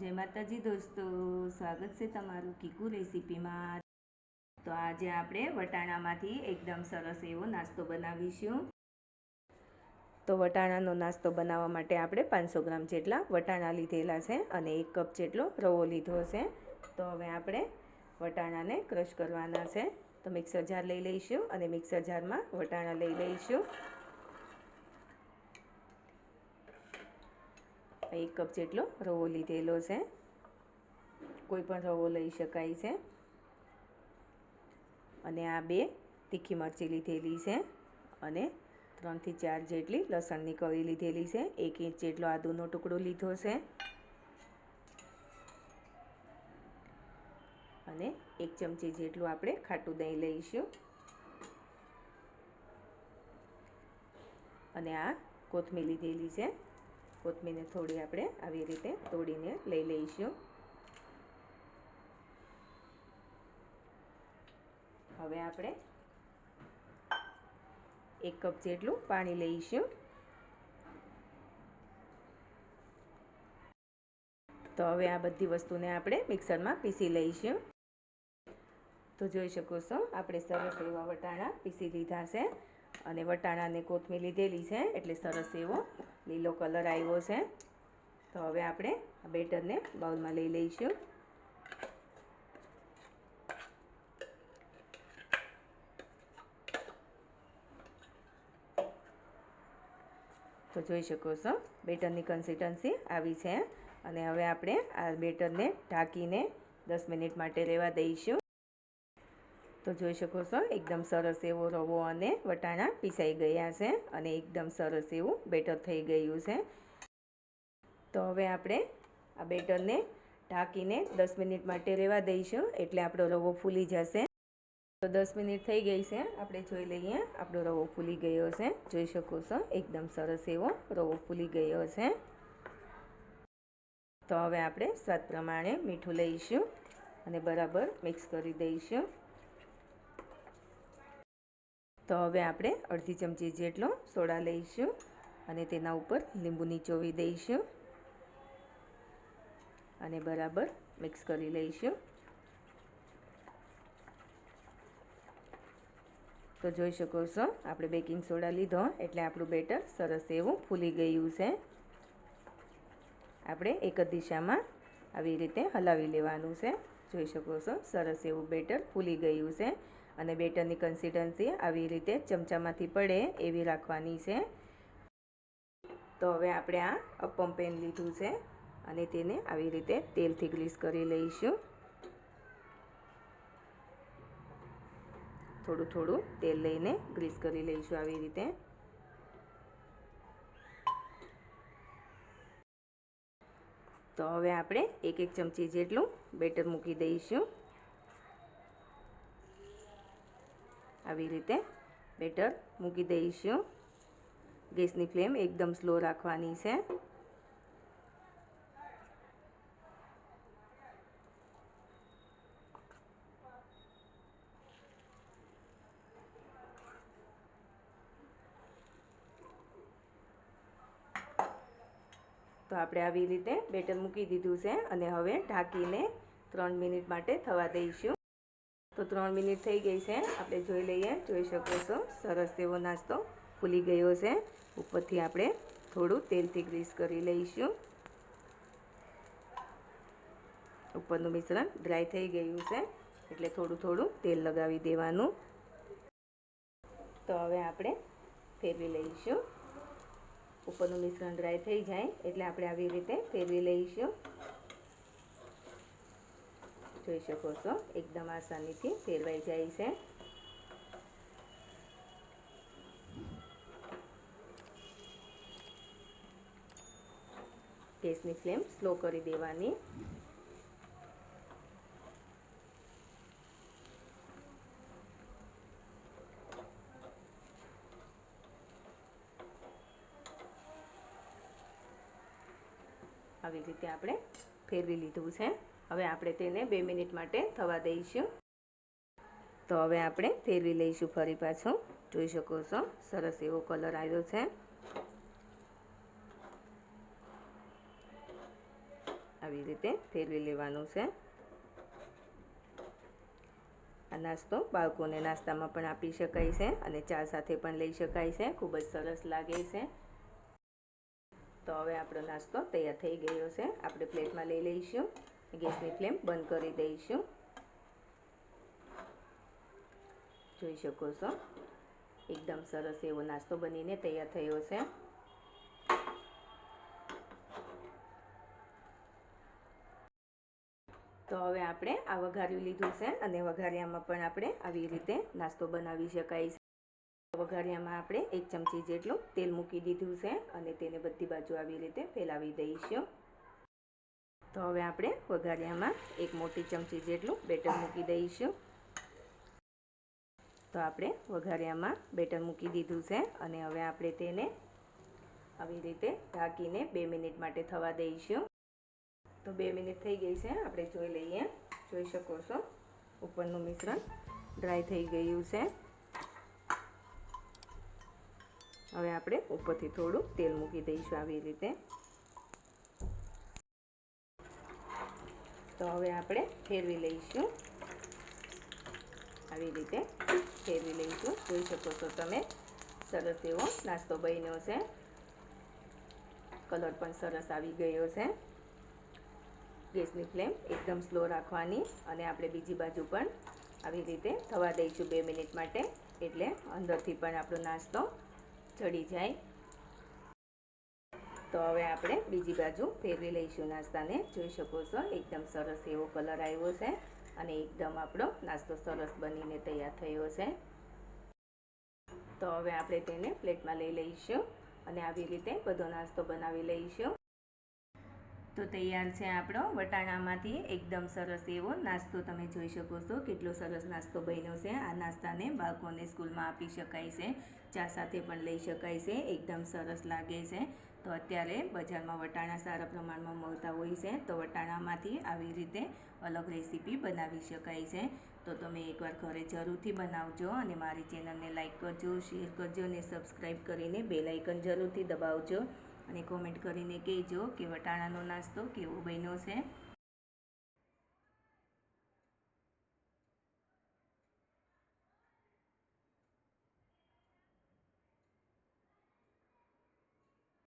જય માતાજી દોસ્તો, સ્વાગત છે તમારું કીકુ રેસીપીમાં. તો આજે આપણે વટાણામાંથી એકદમ સરસ એવો નાસ્તો બનાવીશું. તો વટાણાનો નાસ્તો બનાવવા માટે આપણે પાંચસો ગ્રામ જેટલા વટાણા લીધેલા છે અને એક કપ જેટલો રવો લીધો છે. તો હવે આપણે વટાણાને ક્રશ કરવાના છે. તો મિક્સર જાર લઈ લઈશું અને મિક્સર જારમાં વટાણા લઈ લઈશું. એક કપ જેટલો રવો લીધેલો છે. કોઈ પણ રવો લઈ શકાય છે. અને આ બે તીખી મરચી લીધેલી છે અને ત્રણથી ચાર જેટલી લસણની કળી લીધેલી છે. એક ઇંચ જેટલો આદુનો ટુકડો લીધો છે. અને એક ચમચી જેટલું આપણે ખાટું દહીં લઈશું. અને આ કોથમીર લીધેલી છે. કોથમીરને થોડી આપણે આવી રીતે તોડીને લઈ લઈશું. હવે આપણે એક કપ જેટલું પાણી લઈશું. તો હવે આ બધી વસ્તુને આપણે મિક્સરમાં પીસી લઈશું. તો જોઈ શકો છો, આપણે સરસ એવા વટાણા પીસી લીધા છે. અને વટાણાને કોથમીર લીધેલી છે, એટલે સરસ એવો લીલો કલર આવ્યો છે. તો હવે આપણે આ બેટરને બાઉલમાં લઈ લઈશું. તો જોઈ શકો છો, બેટરની કન્સિસ્ટન્સી આવી છે. અને હવે આપણે આ બેટરને ઢાંકીને દસ મિનિટ માટે રહેવા દઈશું. તો જોઈ શકો છો, એકદમ સરસ એવો રવો અને વટાણા પીસાઈ ગયા છે અને એકદમ સરસ એવું બેટર થઈ ગયું છે. તો હવે આપણે આ બેટરને ઢાંકીને દસ મિનિટ માટે રહેવા દઈશું, એટલે આપણો રવો ફૂલી જશે. તો દસ મિનિટ થઈ ગઈ છે, આપણે જોઈ લઈએ આપણો રવો ફૂલી ગયો છે. જોઈ શકો છો, એકદમ સરસ એવો રવો ફૂલી ગયો છે. તો હવે આપણે સ્વાદ પ્રમાણે મીઠું લઈશું અને બરાબર મિક્સ કરી દઈશું. તો હવે આપણે અડધી ચમચી જેટલો સોડા લઈશું અને તેના ઉપર લીંબુ નીચોવી દઈશું અને બરાબર મિક્સ કરી લઈશું. તો જોઈ શકો છો, આપણે બેકિંગ સોડા લીધો એટલે આપણું બેટર સરસ એવું ફૂલી ગયું છે. આપણે એક જ દિશામાં આવી રીતે હલાવી લેવાનું છે. જોઈ શકો છો, સરસ એવું બેટર ફૂલી ગયું છે. અને બેટરની કન્સિસ્ટન્સી આવી રીતે ચમચામાંથી પડે એવી રાખવાની છે. તો હવે આપણે આ અપમ પેન લીધું છે અને તેને આવી રીતે તેલથી ગ્રીસ કરી લઈશું. થોડું થોડું તેલ લઈને ગ્રીસ કરી લઈશું આવી રીતે. તો હવે આપણે એક એક ચમચી જેટલું બેટર મૂકી દઈશું. આવી રીતે બેટર મૂકી દઈશું. ગેસની ફ્લેમ એકદમ સ્લો રાખવાની છે. તો આપણે આવી રીતે બેટર મૂકી દીધું છે અને હવે ઢાંકીને ત્રણ મિનિટ માટે થવા દઈશું. તો ત્રણ મિનિટ થઈ ગઈ છે. આપણે જોઈ લઈએ. જોઈ શકો છો. સરસ એવો નાસ્તો ફૂલી ગયો છે. ઉપરથી આપણે થોડું તેલથી ગ્રીસ કરી લઈશું. ઉપરનું મિશ્રણ ડ્રાય થઈ ગયું છે. એટલે થોડું થોડું તેલ લગાવી દેવાનું. તો હવે આપણે ફેરવી લઈશું. ઉપરનું મિશ્રણ ડ્રાય થઈ જાય. એટલે આપણે આવી રીતે ફેરવી લઈશું. જોઈ શકો છો. એકદમ આસાનીથી ફેરવાઈ જાય છે. ગેસની ફ્લેમ સ્લો કરી દેવાની. આવી રીતે આપણે ફેરવી લીધું છે. હવે આપણે તેને બે મિનિટ માટે થવા દઈશું. તો હવે આપણે ફેરવી લઈશું ફરી પાછું. જોઈ શકો છો, સરસ એવો કલર આવ્યો છે. આવી રીતે ફેરવી લેવાનું છે. આ નાસ્તો બાળકોને નાસ્તામાં પણ આપી શકાય છે અને ચા સાથે પણ લઈ શકાય છે. ખૂબ જ સરસ લાગે છે. તો હવે આપણો નાસ્તો તૈયાર થઈ ગયો છે. આપણે પ્લેટમાં લઈ લઈશું. ગેસની ફ્લેમ બંધ કરી દઈશું. જોઈ શકો છો? એકદમ સરસ એવો નાસ્તો બનીને તૈયાર થયો છે. તો હવે આપણે આ વઘાર્યું લીધું છે અને વઘારિયામાં પણ આપણે આવી રીતે નાસ્તો બનાવી શકાય છે. વઘારિયામાં આપણે એક ચમચી જેટલું તેલ મૂકી દીધું છે અને તેને બધી બાજુ આવી રીતે ફેલાવી દઈશું. તો હવે આપણે વઘારિયામાં એક મોટી ચમચી જેટલું બેટર મૂકી દઈશું. તો આપણે વઘારિયામાં બેટર મૂકી દીધું છે અને હવે આપણે તેને આવી રીતે ઢાંકીને બે મિનિટ માટે થવા દઈશું. તો બે મિનિટ થઈ ગઈ છે, આપણે જોઈ લઈએ. જોઈ શકો છો, ઉપરનું મિશ્રણ ડ્રાય થઈ ગયું છે. હવે આપણે ઉપરથી થોડું તેલ મૂકી દઈશું આવી રીતે. તો હવે આપણે ફેરવી લઈશું. આવી રીતે ફેરવી લઈશું. જોઈ શકો છો તમે, સરસ એવો નાસ્તો બન્યો છે. કલર પણ સરસ આવી ગયો છે. ગેસની ફ્લેમ એકદમ સ્લો રાખવાની અને આપણે બીજી બાજુ પણ આવી રીતે થવા દઈશું બે મિનિટ માટે. એટલે અંદરથી પણ આપણો નાસ્તો ચડી જાય. તો હવે આપણે બીજી બાજુ ફેરવી લઈશું નાસ્તાને. જોઈ શકો છો, એકદમ સરસ એવો કલર આવ્યો છે અને એકદમ આપણો નાસ્તો સરસ બનીને તૈયાર થયો છે. તો હવે આપણે તેને પ્લેટમાં લઈ લઈશું અને આવી રીતે બધો નાસ્તો બનાવી લઈશું. તો તૈયાર છે આપણો વટાણામાંથી એકદમ સરસ એવો નાસ્તો. તમે જોઈ શકો છો કેટલો સરસ નાસ્તો બન્યો છે. આ નાસ્તાને બાળકોને સ્કૂલમાં આપી શકાય છે. ચા સાથે પણ લઈ શકાય છે. એકદમ સરસ લાગે છે. તો અત્યારે બજારમાં વટાણા સારા પ્રમાણમાં મળતા હોય છે, તો વટાણામાંથી આવી રીતે અલગ રેસીપી બનાવી શકાય છે. તો તમે એકવાર ઘરે જરૂરથી બનાવજો અને મારી ચેનલને લાઇક કરજો, શેર કરજો અને સબસ્ક્રાઈબ કરીને બેલ આઇકન જરૂરથી દબાવજો અને કોમેન્ટ કરીને કહેજો કે વટાણાનો નાસ્તો કેવો બન્યો છે.